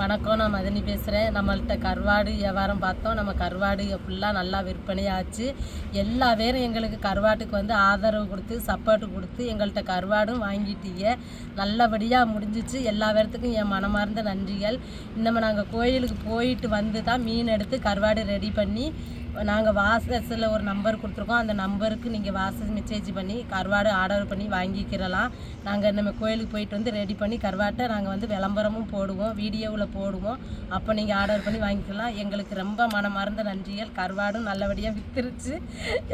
வணக்கம். நான் மதனி பேசுகிறேன் நம்மள்ட்ட கருவாடு வியாபாரம் பார்த்தோம். நம்ம கருவாடு ஃபுல்லாக நல்லா விற்பனையாச்சு எல்லா பேரும் எங்களுக்கு கருவாட்டுக்கு வந்து ஆதரவு கொடுத்து சப்போர்ட் கொடுத்து எங்கள்கிட்ட கருவாடும் வாங்கிட்டீங்க. நல்லபடியாக முடிஞ்சிச்சு. எல்லா பேர்த்துக்கும் என் மனமார்ந்த நன்றிகள். இன்னமும் நாங்கள் கோயிலுக்கு போயிட்டு வந்து தான் மீன் எடுத்து கருவாடு ரெடி பண்ணி நாங்கள் வாசஸில் ஒரு நம்பர் கொடுத்துருக்கோம். அந்த நம்பருக்கு நீங்கள் வாசஸ் மெசேஜ் பண்ணி கருவாடு ஆர்டர் பண்ணி வாங்கிக்கிறலாம். நாங்கள் நம்ம கோயிலுக்கு போயிட்டு வந்து ரெடி பண்ணி கருவாட்டை நாங்கள் வந்து விளம்பரமும் போடுவோம் வீடியோவில் போடுவோம். அப்போ நீங்கள் ஆர்டர் பண்ணி வாங்கிக்கலாம். எங்களுக்கு ரொம்ப மனமார்ந்த நன்றிகள். கருவாடும் நல்லபடியாக வித்துருச்சு.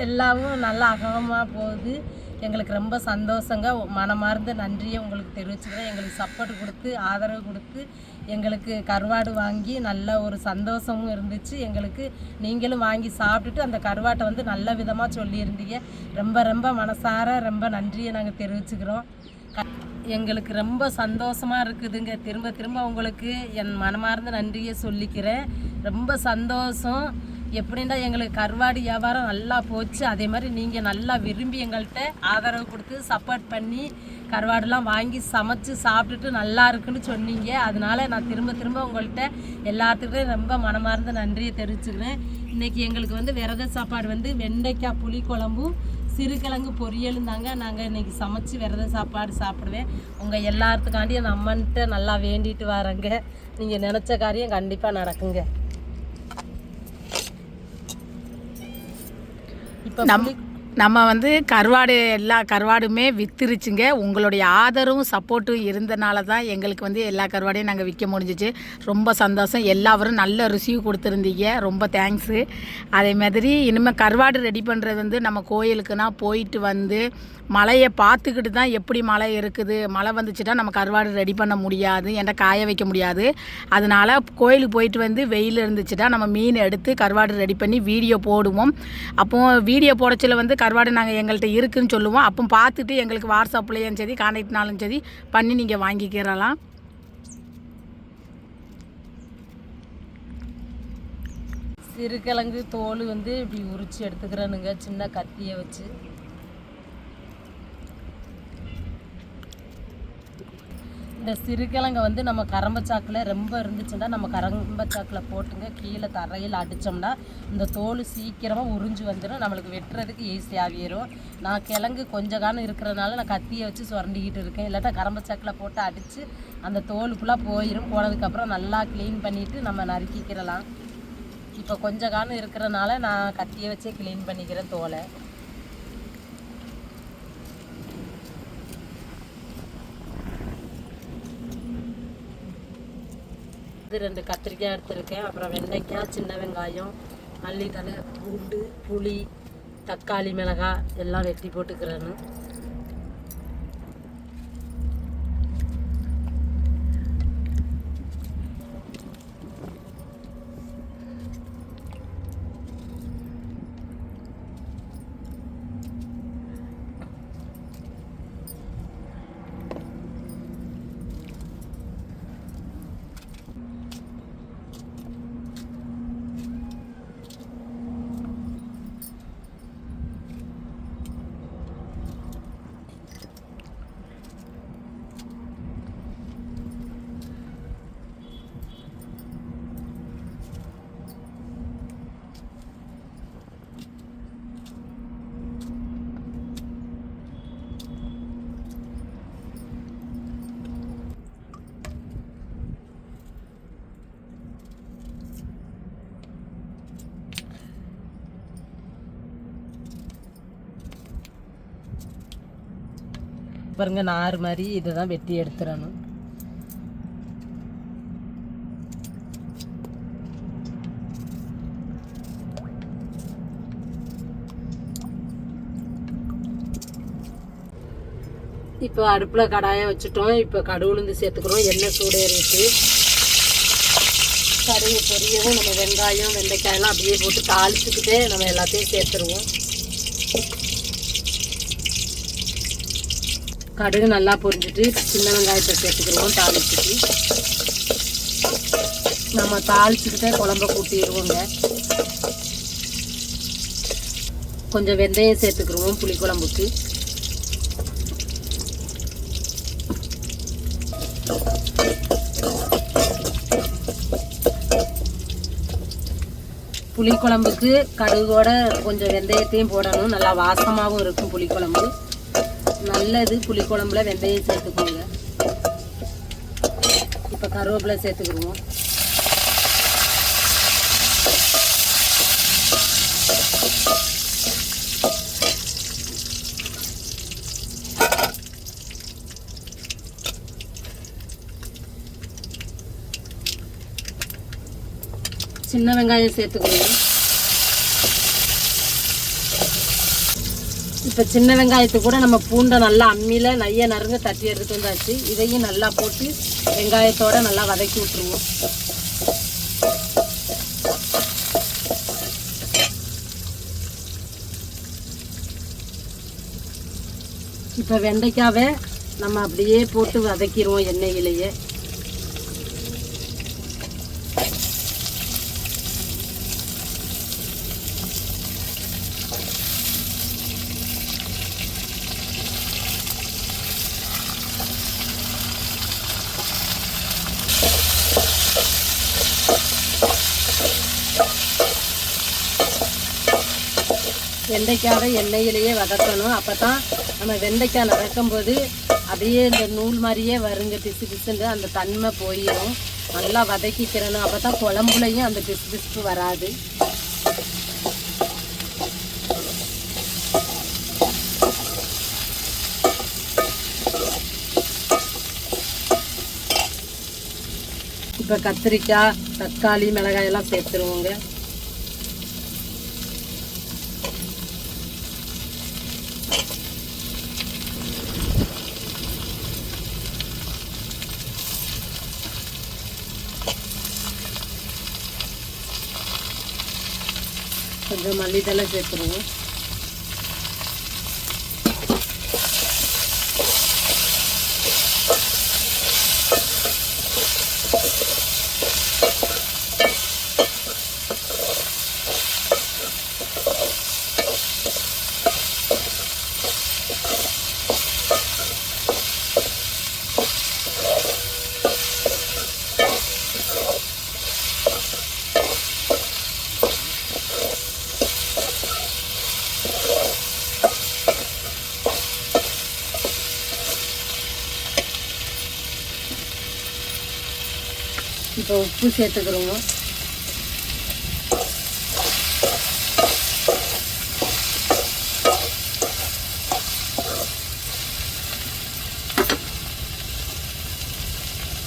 எல்லாமும் நல்லா அகலமாக போகுது. எங்களுக்கு ரொம்ப சந்தோஷங்க. மனமார்ந்த நன்றியை உங்களுக்கு தெரிவிச்சுக்கிறேன். எங்களுக்கு சப்போர்ட் கொடுத்து ஆதரவு கொடுத்து எங்களுக்கு கருவாடு வாங்கி நல்ல ஒரு சந்தோஷமும் இருந்துச்சு. எங்களுக்கு நீங்களும் வாங்கி சாப்பிட்டுட்டு அந்த கருவாட்டை வந்து நல்ல விதமாக சொல்லியிருந்தீங்க. ரொம்ப ரொம்ப மனசார ரொம்ப நன்றியை நாங்கள் தெரிவிச்சுக்கிறோம். க- எங்களுக்கு ரொம்ப சந்தோஷமாக இருக்குதுங்க. திரும்ப திரும்ப உங்களுக்கு என் மனமார்ந்த நன்றியை சொல்லிக்கிறேன். ரொம்ப சந்தோஷம். எப்படின்னா எங்களுக்கு கருவாடு வியாபாரம் நல்லா போச்சு. அதே மாதிரி நீங்கள் நல்லா விரும்பி எங்கள்கிட்ட ஆதரவு கொடுத்து சப்போர்ட் பண்ணி கருவாடுலாம் வாங்கி சமைச்சு சாப்பிட்டுட்டு நல்லா இருக்குன்னு சொன்னீங்க. அதனால நான் திரும்ப திரும்ப உங்கள்கிட்ட எல்லாத்துக்குமே ரொம்ப மனமார்ந்த நன்றியை தெரிவிச்சுக்கிறேன். இன்றைக்கி எங்களுக்கு வந்து விரத சாப்பாடு வந்து வெண்டைக்காய் புளி குழம்பும் சிறுகிழங்கு பொரியலும் தாங்க நாங்கள் இன்னைக்கு சமைச்சு விரத சாப்பாடு சாப்பிடுவேன். உங்கள் எல்லாத்துக்காண்டியும் அந்த அம்மன்கிட்ட நல்லா வேண்டிட்டு வரேங்க. நீங்கள் நினச்ச காரியம் கண்டிப்பாக நடக்குங்க. நம் நம்ம வந்து கருவாடு எல்லா கருவாடுமே வித்துருச்சுங்க. உங்களுடைய ஆதரவும் சப்போர்ட்டும் இருந்தனால தான் எங்களுக்கு வந்து எல்லா கருவாடையும் நாங்கள் விற்க முடிஞ்சிச்சு. ரொம்ப சந்தோஷம். எல்லாரும் நல்ல ரிசீவ் கொடுத்துருந்தீங்க. ரொம்ப தேங்க்ஸு அதே மாதிரி இனிமேல் கருவாடு ரெடி பண்ணுறது வந்து நம்ம கோயிலுக்குனா போயிட்டு வந்து மழையை பார்த்துக்கிட்டு தான் எப்படி மழை இருக்குது? மழை வந்துச்சுன்னா நம்ம கருவாடு ரெடி பண்ண முடியாது. என்கிட்ட காய வைக்க முடியாது. அதனால கோயிலுக்கு போயிட்டு வந்து வெயில் இருந்துச்சுன்னா நம்ம மீன் எடுத்து கருவாடு ரெடி பண்ணி வீடியோ போடுவோம். அப்போ வீடியோ போடச்சில் வந்து கருவாடு நாங்கள் எங்கள்கிட்ட இருக்குதுன்னு சொல்லுவோம். அப்போ பார்த்துட்டு எங்களுக்கு வாட்ஸ்அப்லேயும் சரி கான்டாக்ட்னாலும் சரி பண்ணி நீங்கள் வாங்கிக்கிறலாம் சிறுகிழங்கு தோல் வந்து இப்படி உரிச்சு எடுத்துக்கிறேனுங்க சின்ன கத்தியை வச்சு. இந்த சிறுகிழங்க வந்து நம்ம கரம்பச்சாக்கில் ரொம்ப இருந்துச்சுன்னா நம்ம கரம்பச்சாக்கில் போட்டுங்க. கீழே தரையில் அடித்தோம்னா இந்த தோல் சீக்கிரமாக உறிஞ்சு வந்துடும் நம்மளுக்கு வெட்டுறதுக்கு ஈஸியாகிடும் நான் கிழங்கு கொஞ்ச காலம் இருக்கிறனால நான் கத்தியை வச்சு சுரண்டிக்கிட்டு இருக்கேன். இல்லாட்டா கரம்பச்சாக்கில் போட்டு அடித்து அந்த தோல் ஃபுல்லாக போயிடும் போனதுக்கப்புறம் நல்லா க்ளீன் பண்ணிவிட்டு நம்ம நறுக்கிக்கிறலாம் இப்போ கொஞ்ச காலம் இருக்கிறனால நான் கத்தியை வச்சே க்ளீன் பண்ணிக்கிறேன் தோலை. வந்து ரெண்டு கத்திரிக்காய் எடுத்திருக்கேன். அப்புறம் வெண்டைக்காய் சின்ன வெங்காயம் மல்லித்தலை பூண்டு புளி தக்காளி மிளகாய் எல்லாம் வெட்டி போட்டுக்கிறேன்னு. பாருங்க நார் மாதிரி இதை தான் வெட்டி எடுத்துடணும். இப்போ அடுப்பில் கடாயை வச்சுட்டோம். இப்போ கடுகுலுந்து சேர்த்துக்கிறோம். எண்ணெய் சூடேறிட்டு கடுகு பொரியவும் நம்ம வெங்காயம் வெண்டைக்காயெல்லாம் அப்படியே போட்டு தாளிச்சுக்கிட்டே நம்ம எல்லாத்தையும் சேர்த்துருவோம். கடுகு நல்லா பொரிஞ்சிட்டு சின்ன வெங்காயத்தை சேர்த்துக்கிடுவோம் தாளிச்சுட்டு. நம்ம தாளிச்சுக்கிட்டே குழம்ப கூட்டிடுவோங்க. கொஞ்சம் வெந்தயம் சேர்த்துக்கிடுவோம் புளிக்குழம்புக்கு. புளிக்குழம்புக்கு கடுகோட கொஞ்சம் வெந்தயத்தையும் போடணும். நல்லா வாசமாகவும் இருக்கும் புளிக்குழம்பு. நல்லது புளிக்குழம்புல வெந்தயம் சேர்த்துக்கோங்க. இப்போ கருவேப்பிலை சேர்த்துக்கிடுவோம். சின்ன வெங்காயம் சேர்த்துக்கணும் இப்போ சின்ன வெங்காயத்து கூட நம்ம பூண்டை நல்லா அம்மியில் நைய நறுங்க தட்டி எடுத்துட்டு வந்தாச்சு. இதையும் நல்லா போட்டு வெங்காயத்தோட நல்லா வதக்கி விட்டுருவோம். இப்போ வெண்டைக்காவை நம்ம அப்படியே போட்டு வதக்கிடுவோம் எண்ணெயிலேயே. வெண்டைக்காவை எண்ணெயிலேயே வதக்கணும். அப்போ தான் நம்ம வெண்டைக்காய் வதக்கும் போது அப்படியே இந்த நூல் மாதிரியே வருங்க. பிசு பிசுன்னு அந்த தன்மை போயிடும் நல்லா வதக்கிக்கிறணும். அப்போ தான் குழம்புலையும் அந்த பிசு பிசுப்பு வராது. இப்போ கத்திரிக்காய் தக்காளி மிளகாயெல்லாம் சேர்த்துருவோங்க. கொஞ்சம் மல்லித்தலை சேர்த்துருவோம் இப்போ உப்பு சேர்த்துக்கிறோம்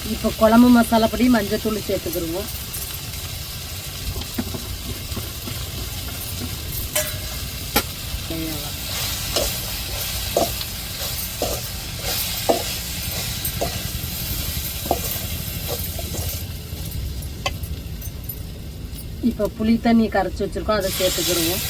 இப்போ குழம்பு மசாலா பொடி மஞ்சத்தூள் சேர்த்துக்கிறோம் இப்போ புளி தண்ணி கரைச்சி வச்சிருக்கோம் அதை சேர்த்துக்கிடுவோம்.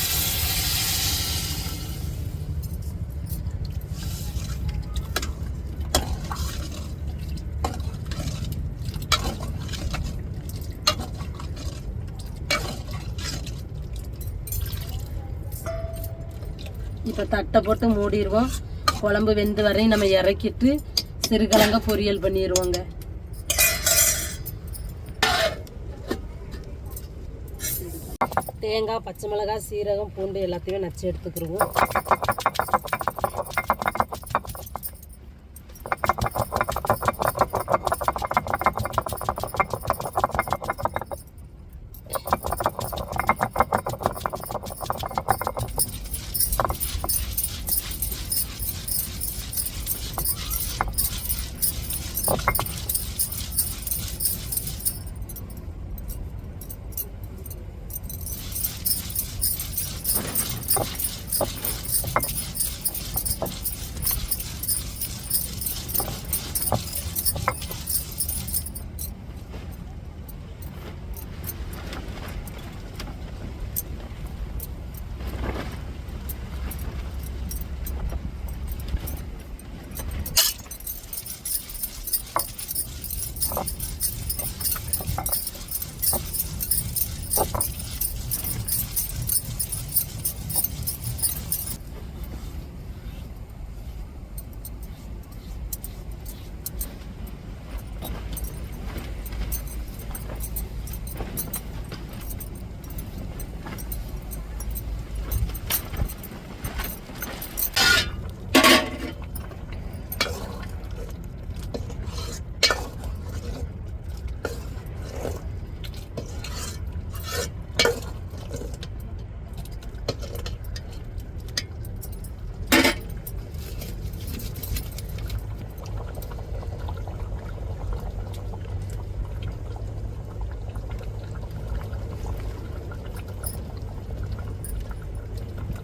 இப்போ தட்டை போட்டு மூடிடுவோம். குழம்பு வெந்து வரையும் நம்ம இறக்கிட்டு சிறுகிழங்க பொரியல் பண்ணிடுவோங்க. தேங்காய் பச்சை மிளகாய் சீரகம் பூண்டு எல்லாத்தையுமே நச்சு எடுத்துக்கிடுவோம்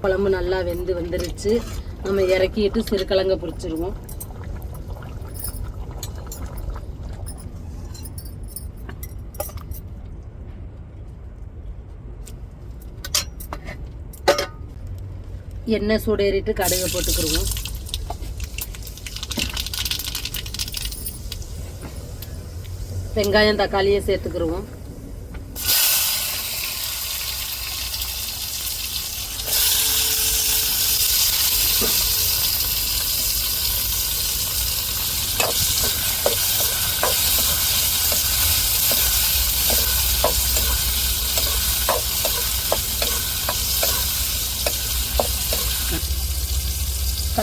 குழம்பு நல்லா வெந்து வந்துருச்சு. நம்ம இறக்கிட்டு சிறுக்கிழங்க பிடிச்சிருவோம் எண்ணெய் சூடேறிட்டு கடுகை போட்டுக்கிடுவோம் வெங்காயம் தக்காளியை சேர்த்துக்கிடுவோம்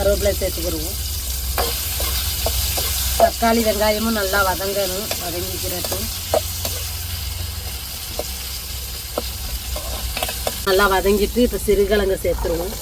கருவேப்பிலை சேர்த்துக்கிடுவோம் தக்காளி வெங்காயமும் நல்லா வதங்கணும் வதங்கிக்கிறட்டும் நல்லா வதங்கிட்டு இப்போ சிறுகிழங்கு சேர்த்துருவோம்.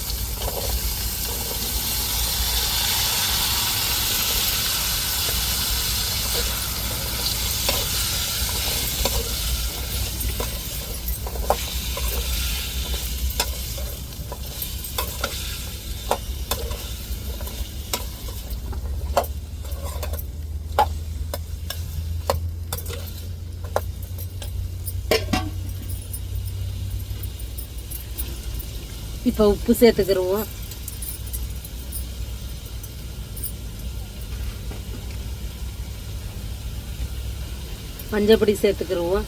இப்போ உப்பு சேர்த்துக்கிடுவோம் மஞ்சப்பொடி சேர்த்துக்கிடுவோம்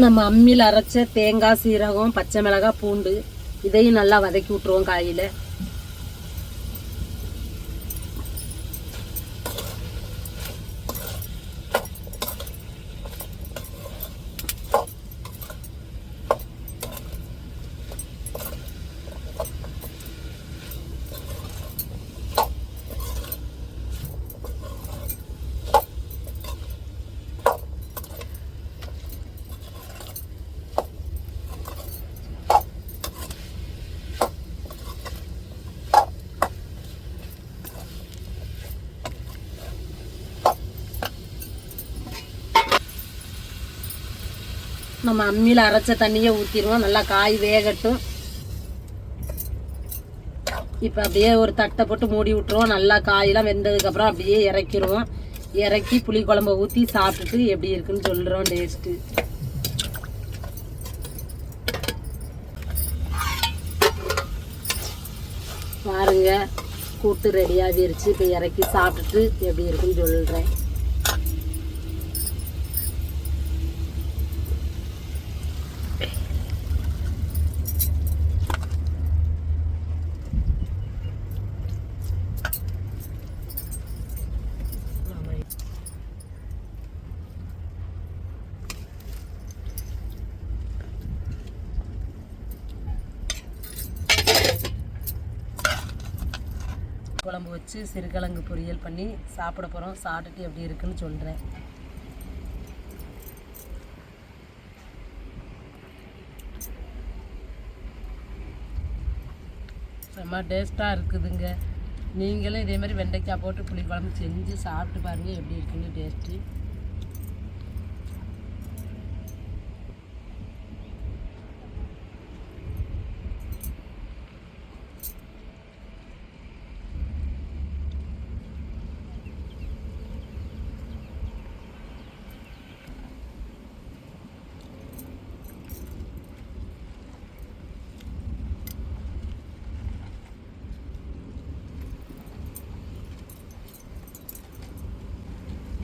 நம்ம அம்மியில் அரைச்ச தேங்காய் சீரகம் பச்சை மிளகாய் பூண்டு இதையும் நல்லா வதக்கி விட்ருவோம் காயில் நம்ம அம்மியில் அரைச்ச தண்ணியை ஊற்றிடுவோம் நல்லா காய் வேகட்டும். இப்போ அப்படியே ஒரு தட்டை போட்டு மூடி விட்டுருவோம். நல்லா காயெல்லாம் வெந்ததுக்கப்புறம் அப்படியே இறக்கிடுவோம். இறக்கி புளி குழம்ப ஊற்றி சாப்பிட்டுட்டு எப்படி இருக்குன்னு சொல்கிறோம் டேஸ்ட்டு பாருங்க கூட்டு ரெடியாகிருச்சு இப்போ இறக்கி சாப்பிட்டுட்டு எப்படி இருக்குன்னு சொல்கிறேன் குழம்பு வச்சு சிறுகிழங்கு பொரியல் பண்ணி சாப்பிட போகிறோம் சாப்பிட்டுட்டு எப்படி இருக்குன்னு சொல்கிறேன் செம்ம டேஸ்ட்டாக இருக்குதுங்க. நீங்களும் இதே மாதிரி வெண்டைக்காய் போட்டு புளி குழம்பு செஞ்சு சாப்பிட்டு பாருங்கள் எப்படி இருக்குன்னு டேஸ்ட்டு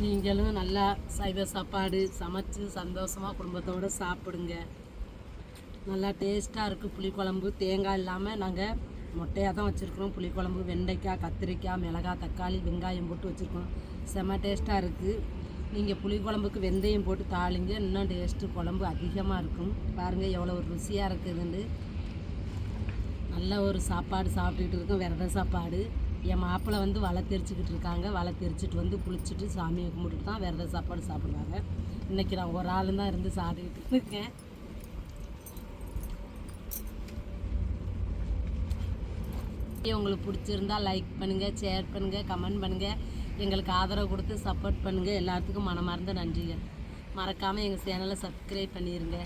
நீங்களும் நல்லா சைவ சாப்பாடு சமைச்சு சந்தோஷமாக குடும்பத்தோடு சாப்பிடுங்க. நல்லா டேஸ்ட்டாக இருக்குது புளிக்குழம்பு. தேங்காய் இல்லாமல் நாங்கள் மொட்டையாக தான் வச்சுருக்குறோம். புளிக்குழம்பு வெண்டைக்காய் கத்திரிக்காய் மிளகாய் தக்காளி வெங்காயம் போட்டு வச்சுருக்கோம். செம்ம டேஸ்ட்டாக இருக்குது நீங்கள் புளிக்குழம்புக்கு வெந்தயம் போட்டு தாளிங்க. இன்னும் டேஸ்ட்டு குழம்பு அதிகமாக இருக்கும். பாருங்கள் எவ்வளோ ஒரு ருசியாக இருக்குதுன்னு நல்ல ஒரு சாப்பாடு சாப்பிட்டுக்கிட்டு இருக்கோம். விரத சாப்பாடு. என் மாப்பிள்ளை வந்து வலை தெரிச்சுக்கிட்டு இருக்காங்க. வலை தெரிச்சிட்டு வந்து குளிச்சுட்டு சாமியை கும்பிட்டுட்டு தான் விரத சாப்பாடு சாப்பிடுவாங்க. இன்றைக்கி நான் ஒரு ஆள் தான் இருந்து சாப்பிட்டுக்கிட்டு இருக்கேன். உங்களுக்கு பிடிச்சிருந்தா லைக் பண்ணுங்கள் ஷேர் பண்ணுங்கள் கமெண்ட் பண்ணுங்கள் எங்களுக்கு ஆதரவு கொடுத்து சப்போர்ட் பண்ணுங்கள் எல்லாத்துக்கும் மனமார்ந்த நன்றிகள். மறக்காமல் எங்கள் சேனலை சப்ஸ்கிரைப் பண்ணிடுங்க